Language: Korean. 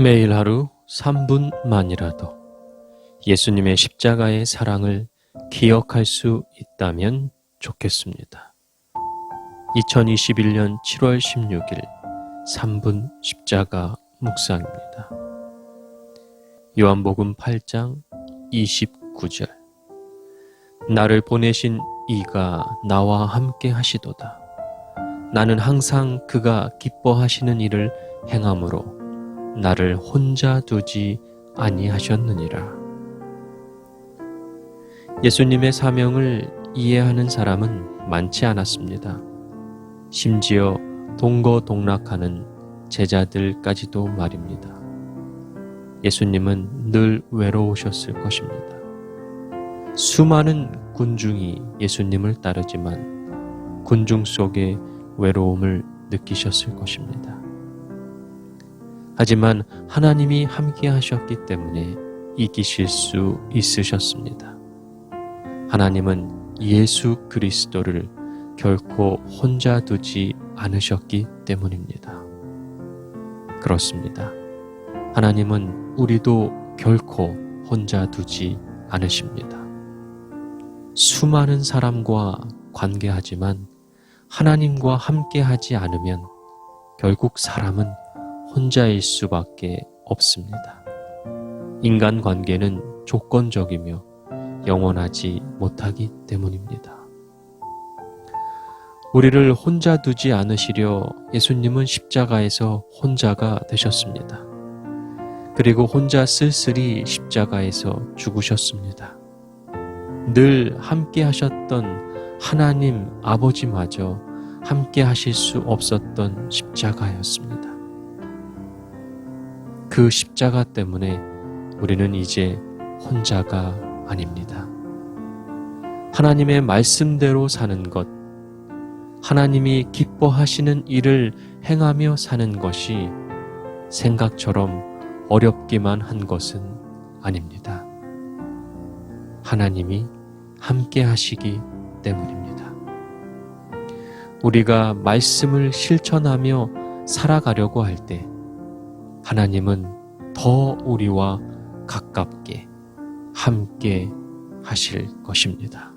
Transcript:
매일 하루 3분만이라도 예수님의 십자가의 사랑을 기억할 수 있다면 좋겠습니다. 2021년 7월 16일 3분 십자가 묵상입니다. 요한복음 8장 29절 나를 보내신 이가 나와 함께 하시도다. 나는 항상 그가 기뻐하시는 일을 행함으로 나를 혼자 두지 아니하셨느니라. 예수님의 사명을 이해하는 사람은 많지 않았습니다. 심지어 동거동락하는 제자들까지도 말입니다. 예수님은 늘 외로우셨을 것입니다. 수많은 군중이 예수님을 따르지만 군중 속에 외로움을 느끼셨을 것입니다. 하지만 하나님이 함께 하셨기 때문에 이기실 수 있으셨습니다. 하나님은 예수 그리스도를 결코 혼자 두지 않으셨기 때문입니다. 그렇습니다. 하나님은 우리도 결코 혼자 두지 않으십니다. 수많은 사람과 관계하지만 하나님과 함께 하지 않으면 결국 사람은 혼자일 수밖에 없습니다. 인간 관계는 조건적이며 영원하지 못하기 때문입니다. 우리를 혼자 두지 않으시려 예수님은 십자가에서 혼자가 되셨습니다. 그리고 혼자 쓸쓸히 십자가에서 죽으셨습니다. 늘 함께 하셨던 하나님 아버지마저 함께 하실 수 없었던 십자가였습니다. 그 십자가 때문에 우리는 이제 혼자가 아닙니다. 하나님의 말씀대로 사는 것, 하나님이 기뻐하시는 일을 행하며 사는 것이 생각처럼 어렵기만 한 것은 아닙니다. 하나님이 함께 하시기 때문입니다. 우리가 말씀을 실천하며 살아가려고 할 때 하나님은 더 우리와 가깝게 함께 하실 것입니다.